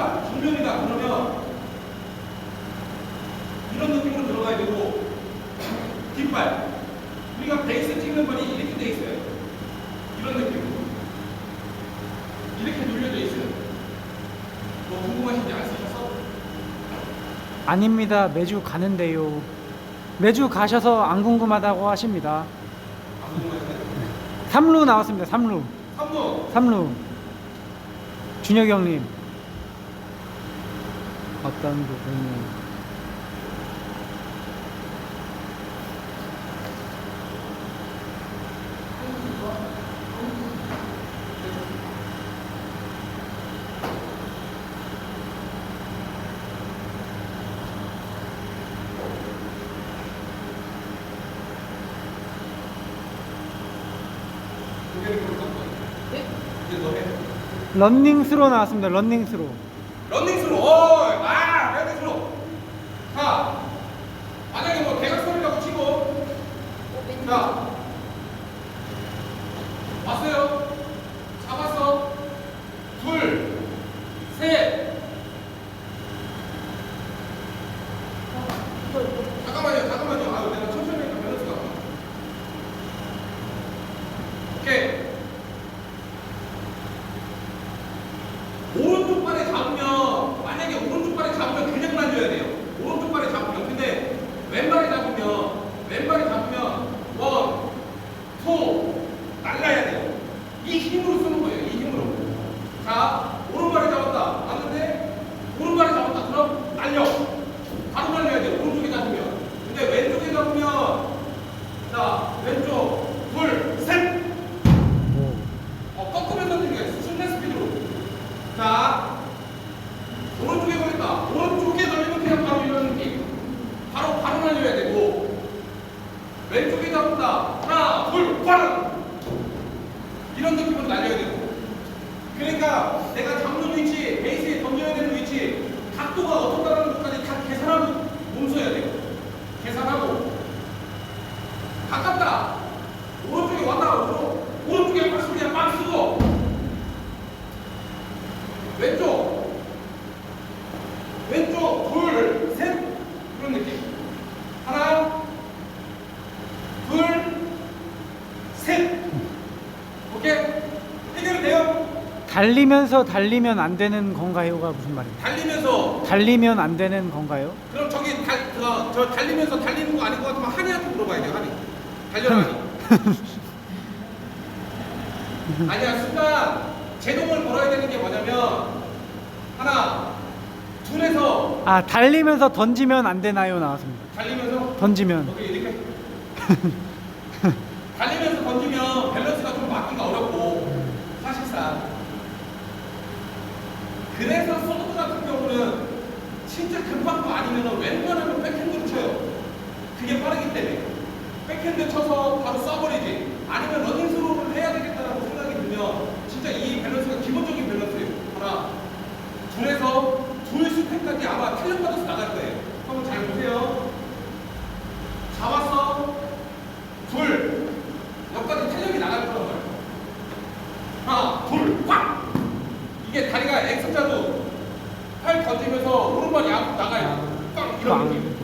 힙이다, 중면이다 그러면 이런 느낌으로 들어가야 되고 뒷발 우리가 베이스 찍는 발이 이렇게 돼 있어요. 이런 느낌으로 이렇게 눌려져 있어요. 뭐 궁금하신지 아시겠어? 아닙니다. 매주 가는데요. 매주 가셔서 안 궁금하다고 하십니다. 안 궁금하시나요? 3루 나왔습니다. 3루. 3루 3루. 준혁이 형님. 어떤 부분이 꺾어. 네? 런닝 스로 나왔습니다. 런닝 스로. 런닝스로, 달리면서 달리면 안 되는 건가요가 무슨 말입니까? 달리면서. 달리면 안 되는 건가요? 그럼 저기 달, 저, 저 달리면서 달리는 거 아닌 것 같으면 한이한테 물어봐야 돼요, 한이. 달려라, 한이. 아니야, 순간 제동을 걸어야 되는 게 뭐냐면, 하나, 둘에서 아 달리면서 던지면 안 되나요 나왔습니다. 달리면서, 던지면 어떻게 이렇게? 달리면서 던지면 밸런스가 좀 맞기가 어렵고, 사실상. 그래서 소드 같은 경우는 진짜 급한 거 아니면 웬만하면 백핸드로 쳐요. 그게 빠르기 때문에. 백핸드 쳐서 바로 쏴버리지. 아니면 러닝스로를 해야 되겠다라고 생각이 들면 진짜 이 밸런스가 기본적인 밸런스예요. 하나, 둘에서 둘 스텝까지 아마 탄력받아서 나갈 거예요. 한번 잘 보세요. 잡았어. 둘. 여기까지 탄력이 나갈 거란 말이에요. 하나, 둘, 꽉! 이게 다리가 X자도 팔 던지면서 오른발이 앞 나가요. 꽉! 이런 느낌.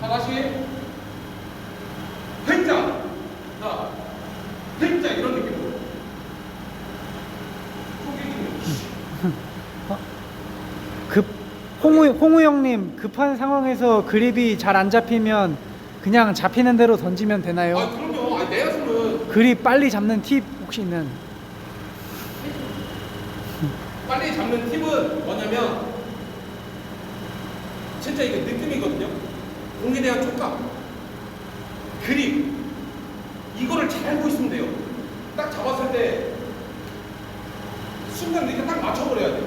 자, 다시. 횡자. 자, 횡자 이런 느낌으로. 쪼개기는. 급 홍우 홍우 형님 급한 상황에서 그립이 잘 안 잡히면 그냥 잡히는 대로 던지면 아, 되나요? 그럼요. 아, 내 손은 그립 빨리 잡는 팁 혹시 있는? 빨리 잡는 팁은 뭐냐면 진짜 이게 느낌이거든요. 공에 대한 촉감, 그립 이거를 잘 알고 있으면 돼요. 딱 잡았을 때 순간 이렇게 딱 맞춰버려야 돼요.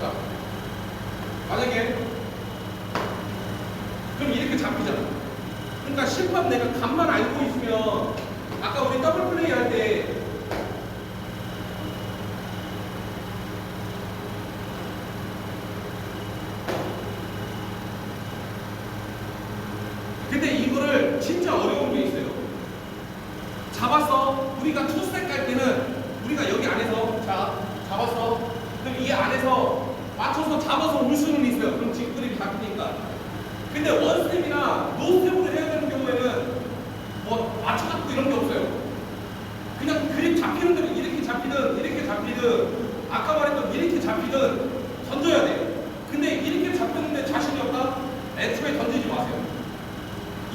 자, 만약에 그럼 이렇게 잡히잖아. 그러니까 심판 내가 감만 알고 있으면 아까 우리 더블 플레이 할 때 근데 이거를 진짜 어려운 게 있어요. 잡았어. 우리가 투스텝 갈 때는 우리가 여기 안에서 자 잡았어. 그럼 이 안에서 맞춰서 잡아서 올 수는 있어요. 그럼 지금 그립이 잡히니까. 근데 원스텝이나 노스텝으로 해야 되는 경우에는 뭐 맞춰갖고 이런 게 없어요. 그냥 그립 잡히는 대로 이렇게 잡히든 이렇게 잡히든 아까 말했던 이렇게 잡히든 던져야 돼요. 근데 이렇게 잡혔는데 자신이 없다? 애초에 던지지 마세요.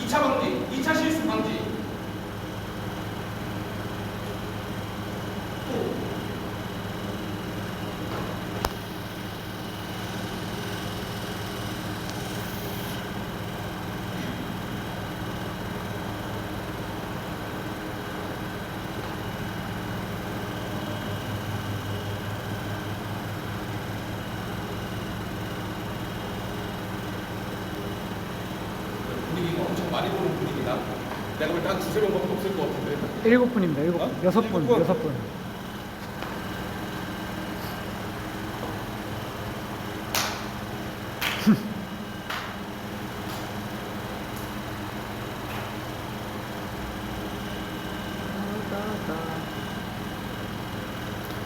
2차 방지, 2차 실수 방지. 또 분위기가 엄청 많이 보는 분위기다. 내가 볼 때 한 두세 명밖에 없을 것 같은데. 일곱 분입니다. 일곱 어? 분. 여섯 분. 일곱 분. 여섯 분.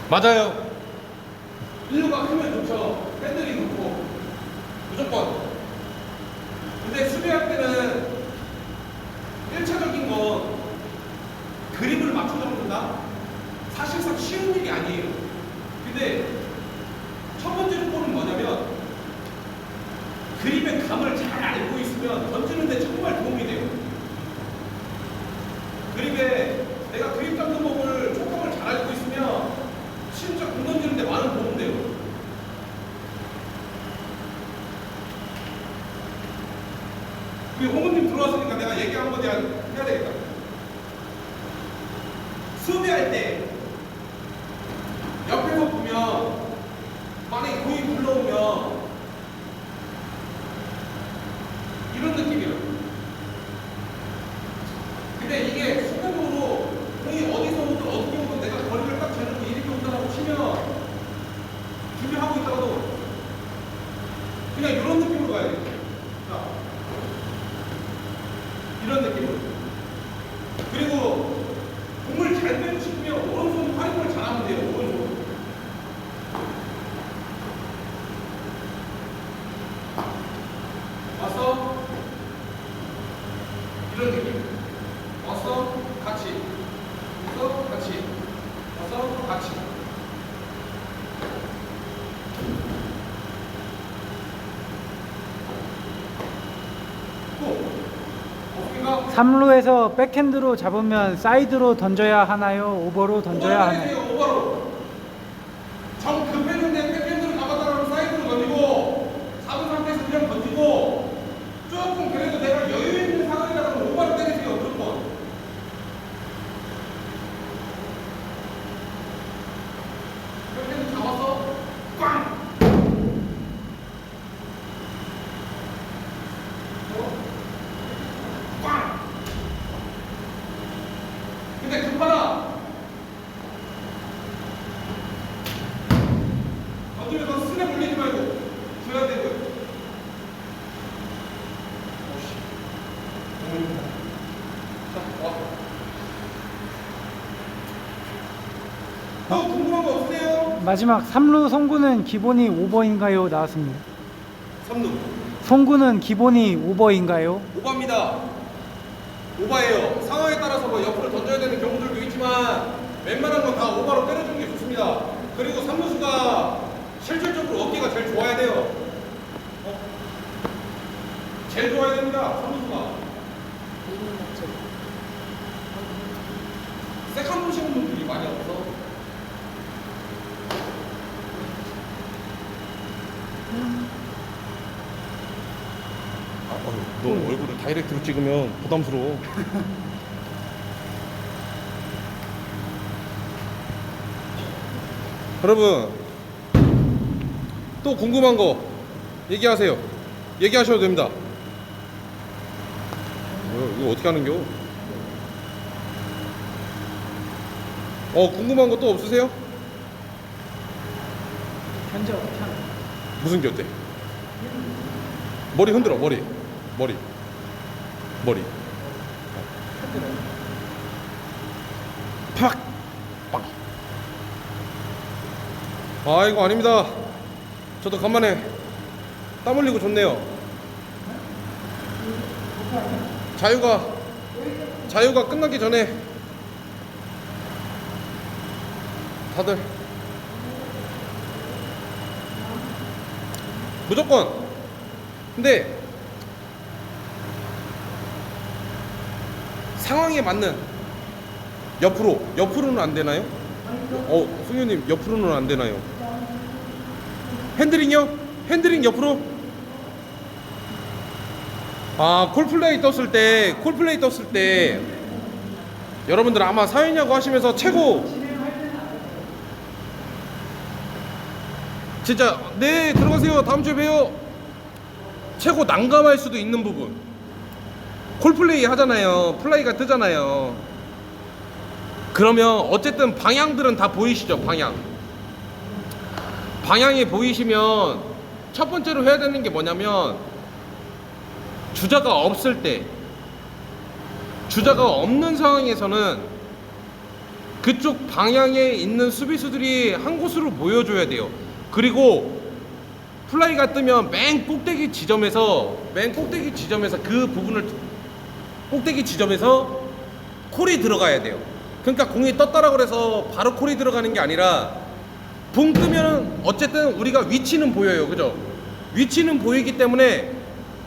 맞아요. 일루가 크면 좋죠. 팬들이 좋고 무조건. 근데 수비할 때는 1차적인 건 그립을 맞춰 잡는다. 사실상 쉬운 일이 아니에요. 근데 첫 번째 조건은 뭐냐면 그립의 감을 잘 알고 있으면 던지는데 정말 도움이 돼요. 그립에 내가 그립 잡는 법을 조건을 잘 알고 있으면 진짜 공 던지는데 많은 도움 돼요. 우리 홍은님 들어왔으니까 내가 얘기 한마디 하- 해야 되겠다. 수비할 때 옆에서 보면 만약에 공이 굴러오면 이런 느낌이에요. 근데 이게 순간적으로 공이 어디서 오든 어떻게 오든 내가 거리를 딱 재는 이렇게 온다고 치면 준비하고 있다가도 그냥 이런 느낌으로 가야 돼요. 자, 이런 느낌으로. 그리고 공을 잘 빼고 싶으면 오른손 활용을 잘하면 돼요. 오른손. 왔어? 이런 느낌. 왔어? 같이. 왔어? 같이. 왔어? 같이. 또. 어떻게가? 3루에서 백핸드로 잡으면 사이드로 던져야 하나요? 오버로 던져야 하나요? 오버로 오버로. 정 급했는데 백핸드로 잡았다면 사이드로 던지고 4분 상태에서 그냥 던지고 조금 그래도 내가 여유 있는 상황이라면 오버로 때리세요 무조건. 백핸드 잡았어? 꽝! 어? 꽝! 근데 급하다. 던지면서 스냅 올리지 말고 줘야 되고요. 오씨. 너무 힘들다. 자, 와. 또 궁금한 거 없으세요? 마지막 3루 송구는 기본이 오버인가요? 나왔습니다. 3루. 송구는 기본이 오버인가요? 오바입니다. 오바예요. 상황에 따라서 뭐 옆으로 던져야 되는 경우들도 있지만 웬만한 건 다 오바로 때려주는 게 좋습니다. 그리고 삼루수가 실질적으로 어깨가 제일 좋아야 돼요. 어? 제일 좋아야 됩니다. 삼루수가. 세컨 보시는 분들이 많이 없어. 아, 어휴, 너 얼굴을 다이렉트로 찍으면 부담스러워. 여러분, 또 궁금한 거 얘기하세요. 얘기하셔도 됩니다. 뭐야, 이거 어떻게 하는겨? 어, 궁금한 거또 없으세요? 어떻게 하나요? 무슨 교대? 머리 흔들어 머리 머리 머리 팍! 빵! 아 이거 아닙니다 저도 간만에 땀 흘리고 좋네요. 자유가 자유가 끝나기 전에 다들 무조건 근데 상황에 맞는 옆으로 옆으로는 안 되나요? 어 승현님 옆으로는 안 되나요? 핸들링요? 핸들링 옆으로? 아 콜플레이 떴을 때 콜플레이 떴을 때 여러분들 아마 사회냐고 하시면서 최고 진짜 네 들어가세요. 다음 주에 봬요. 최고 난감할 수도 있는 부분. 콜플레이 하잖아요. 플레이가 뜨잖아요. 그러면 어쨌든 방향들은 다 보이시죠 방향? 방향이 보이시면 첫 번째로 해야 되는 게 뭐냐면 주자가 없을 때 주자가 없는 상황에서는 그쪽 방향에 있는 수비수들이 한 곳으로 모여줘야 돼요. 그리고 플라이가 뜨면 맨 꼭대기 지점에서 맨 꼭대기 지점에서 그 부분을 꼭대기 지점에서 콜이 들어가야 돼요. 그러니까 공이 떴다라고 그래서 바로 콜이 들어가는 게 아니라 붕 뜨면은 어쨌든 우리가 위치는 보여요. 그죠? 위치는 보이기 때문에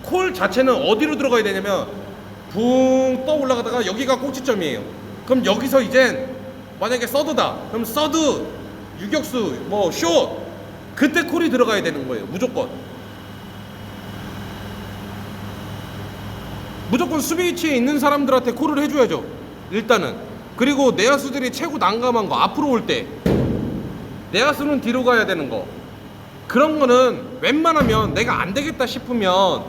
콜 자체는 어디로 들어가야 되냐면 붕 떠 올라가다가 여기가 꼭지점이에요. 그럼 여기서 이젠 만약에 서드다. 그럼 서드, 유격수, 뭐 숏. 그때 콜이 들어가야 되는 거예요. 무조건. 무조건 수비 위치에 있는 사람들한테 콜을 해줘야죠. 일단은. 그리고 내야수들이 최고 난감한 거 앞으로 올 때. 내야수는 뒤로 가야 되는 거. 그런 거는 웬만하면 내가 안 되겠다 싶으면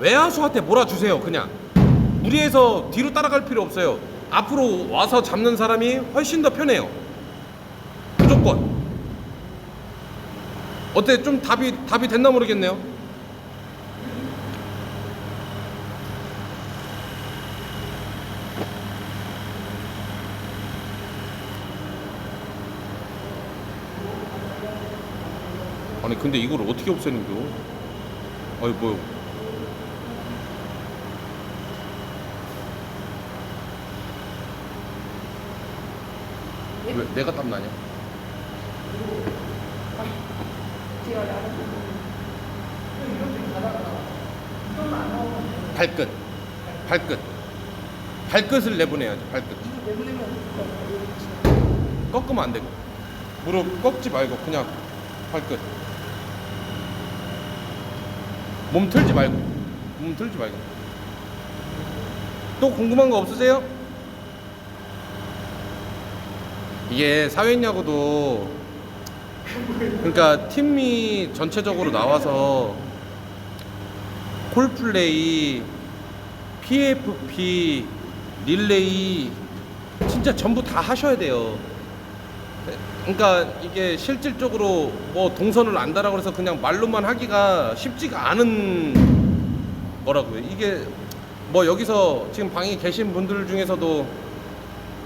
외야수한테 몰아주세요. 그냥. 무리해서 뒤로 따라갈 필요 없어요. 앞으로 와서 잡는 사람이 훨씬 더 편해요. 무조건. 어때? 좀 답이 답이 됐나 모르겠네요. 아니 근데 이걸 어떻게 없애는 겨? 아니 뭐왜 내가 땀 나냐? 발끝. 발끝. 발끝을 내보내야죠 발끝. 꺾으면 안 되고. 무릎 꺾지 말고 그냥 발끝. 몸 틀지 말고. 몸 틀지 말고. 또 궁금한 거 없으세요? 이게 사회냐고도 그러니까 팀이 전체적으로 나와서 콜플레이, PFP, 릴레이 진짜 전부 다 하셔야 돼요. 그러니까 이게 실질적으로 뭐 동선을 안다라고 해서 그냥 말로만 하기가 쉽지가 않은 거라고요. 이게 뭐 여기서 지금 방에 계신 분들 중에서도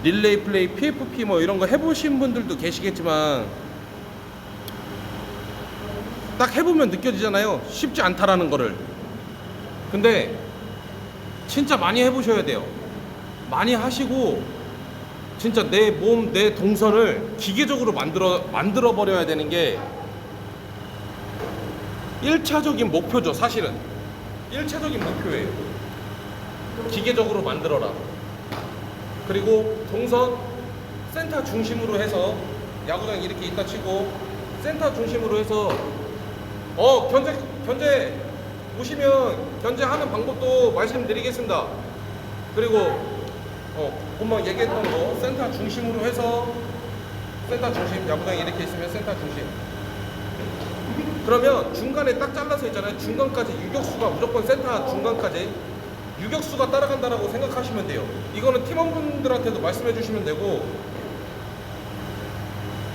릴레이 플레이, PFP 뭐 이런 거 해보신 분들도 계시겠지만 딱 해보면 느껴지잖아요. 쉽지 않다라는 거를. 근데 진짜 많이 해보셔야 돼요. 많이 하시고 진짜 내 몸, 내 동선을 기계적으로 만들어 만들어 버려야 되는 게 1차적인 목표죠, 사실은. 1차적인 목표예요. 기계적으로 만들어라. 그리고 동선 센터 중심으로 해서 야구장 이렇게 있다 치고 센터 중심으로 해서 어 견제 견제 보시면 견제하는 방법도 말씀드리겠습니다. 그리고 어 금방 얘기했던 거 센터 중심으로 해서 센터 중심 야구장이 이렇게 있으면 센터 중심. 그러면 중간에 딱 잘라서 있잖아요. 중간까지 유격수가 무조건 센터 중간까지 유격수가 따라간다라고 생각하시면 돼요. 이거는 팀원분들한테도 말씀해 주시면 되고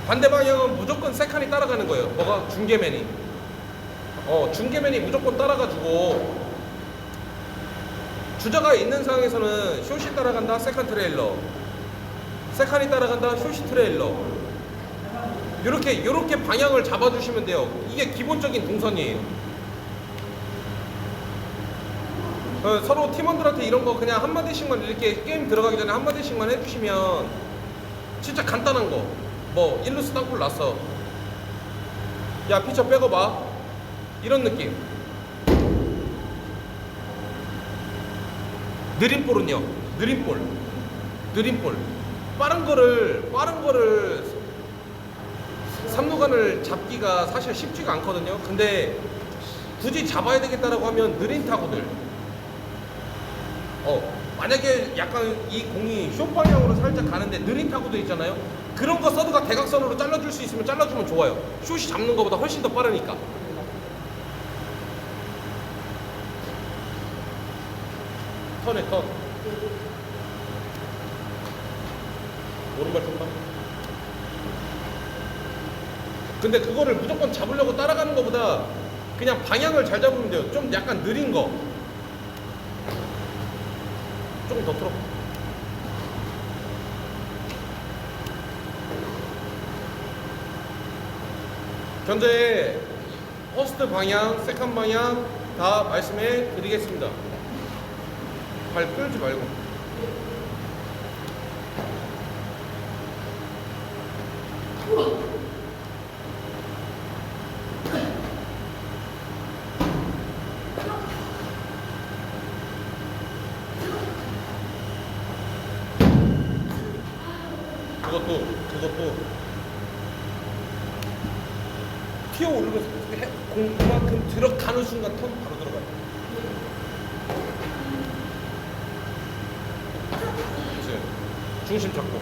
반대 방향은 무조건 세칸이 따라가는 거예요. 뭐가 중계맨이. 어, 중계맨이 무조건 따라가지고 주자가 있는 상황에서는 숏이 따라간다 세컨 트레일러 세칸이 따라간다 숏이 트레일러 이렇게 이렇게 방향을 잡아주시면 돼요. 이게 기본적인 동선이에요. 어, 서로 팀원들한테 이런 거 그냥 한 마디씩만 이렇게 게임 들어가기 전에 한 마디씩만 해주시면 진짜 간단한 거. 뭐 일루스 땅굴 났어. 야 피처 빼고 봐. 이런 느낌. 느린 볼은요. 느린 볼. 느린 볼. 빠른 거를 빠른 거를 삼루간을 잡기가 사실 쉽지가 않거든요. 근데 굳이 잡아야 되겠다라고 하면 느린 타구들. 어, 만약에 약간 이 공이 숏 방향으로 살짝 가는데 느린 타구들 있잖아요. 그런 거 서드가 대각선으로 잘라줄 수 있으면 잘라주면 좋아요. 숏이 잡는 것보다 훨씬 더 빠르니까. 턴에 턴. 오른발 턴다. 근데 그거를 무조건 잡으려고 따라가는 것보다 그냥 방향을 잘 잡으면 돼요. 좀 약간 느린 거. 조금 더 틀어. 현재 퍼스트 방향, 세컨 방향 다 말씀해 드리겠습니다. 발 끌지 말고. 그것도 그것도 튀어 오르면서 해- 공 그만큼 들어가는 순간 턴 바로 들어가요. 그치? 중심 잡고.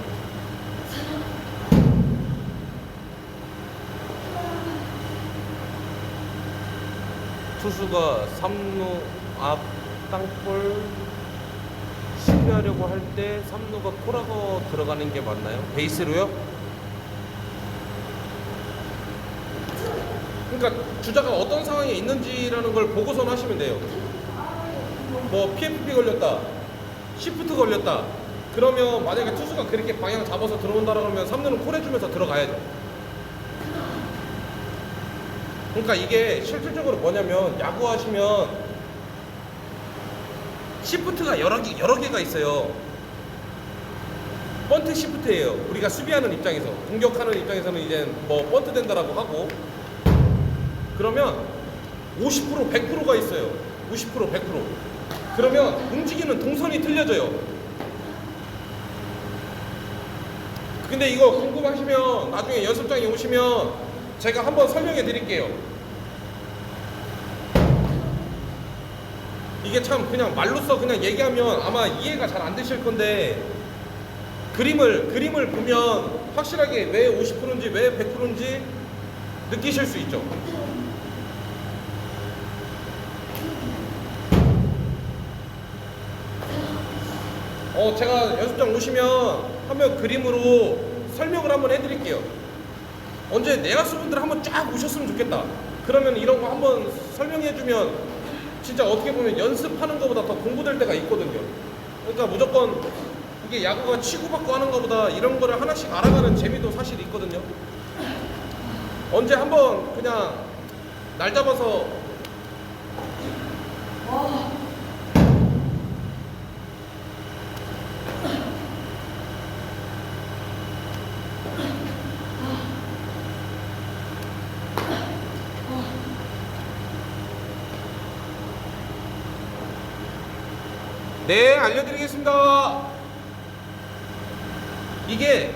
투수가 3루 앞 땅볼 수비하려고 할 때 3루가 코라고 들어가는 게 맞나요? 베이스로요? 그러니까 주자가 어떤 상황에 있는지라는 걸 보고선 하시면 돼요. 뭐 PFP 걸렸다, 시프트 걸렸다. 그러면 만약에 투수가 그렇게 방향 잡아서 들어온다라 그러면 3루는 콜 해주면서 들어가야죠. 그러니까 이게 실질적으로 뭐냐면 야구 하시면 시프트가 여러 개 여러 개가 있어요. 번트 시프트예요. 우리가 수비하는 입장에서 공격하는 입장에서는 이제 뭐 번트 된다라고 하고 그러면 50% 100%가 있어요. 50% 100%. 그러면 움직이는 동선이 틀려져요. 근데 이거 궁금하시면 나중에 연습장에 오시면 제가 한번 설명해 드릴게요. 이게 참 그냥 말로써 그냥 얘기하면 아마 이해가 잘 안 되실 건데 그림을 그림을 보면 확실하게 왜 50%인지 왜 100%인지 느끼실 수 있죠. 어 제가 연습장 오시면 한번 그림으로 설명을 한번 해드릴게요. 언제 내야수분들 한번 쫙 오셨으면 좋겠다. 그러면 이런 거 한번 설명해주면 진짜 어떻게 보면 연습하는 것보다 더 공부될 때가 있거든요. 그러니까 무조건 이게 야구가 치고받고 하는 것보다 이런 거를 하나씩 알아가는 재미도 사실 있거든요. 언제 한번 그냥 날 잡아서 네, 알려드리겠습니다. 이게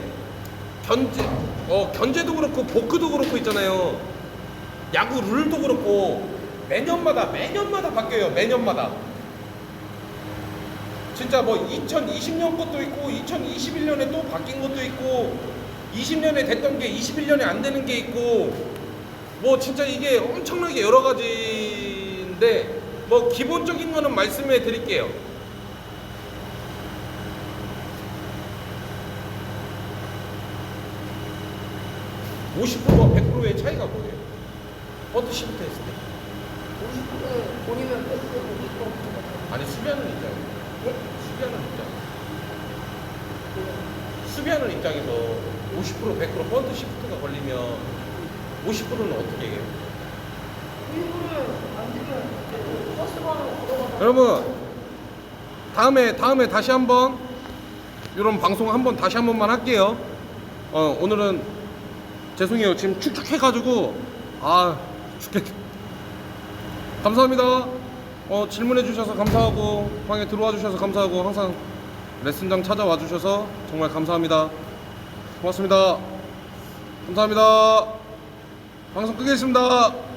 견제, 어, 견제도 그렇고 보크도 그렇고 있잖아요. 야구 룰도 그렇고 매년마다 매년마다 바뀌어요. 매년마다. 진짜 뭐 2020년 것도 있고 2021년에 또 바뀐 것도 있고 20년에 됐던 게 21년에 안 되는 게 있고 뭐 진짜 이게 엄청나게 여러 가지인데 뭐 기본적인 거는 말씀해 드릴게요. 50%와 100%의 차이가 뭐예요? 시프트 했을 때. 50분 본이면 100% 이거 아니 수비하는 입장. 수비하는 입장. 수비하는 입장에서 50% 100% 펀트 시프트가 걸리면 50%는 어떻게 해요? 안 걸어가다 여러분 다음에 다음에 다시 한번 이런 방송 한번 다시 한 번만 할게요. 어 오늘은 죄송해요 지금 축축해가지고 아 죽겠. 감사합니다. 어 질문해 주셔서 감사하고 방에 들어와 주셔서 감사하고 항상 레슨장 찾아와 주셔서 정말 감사합니다. 고맙습니다. 감사합니다. 방송 끄겠습니다.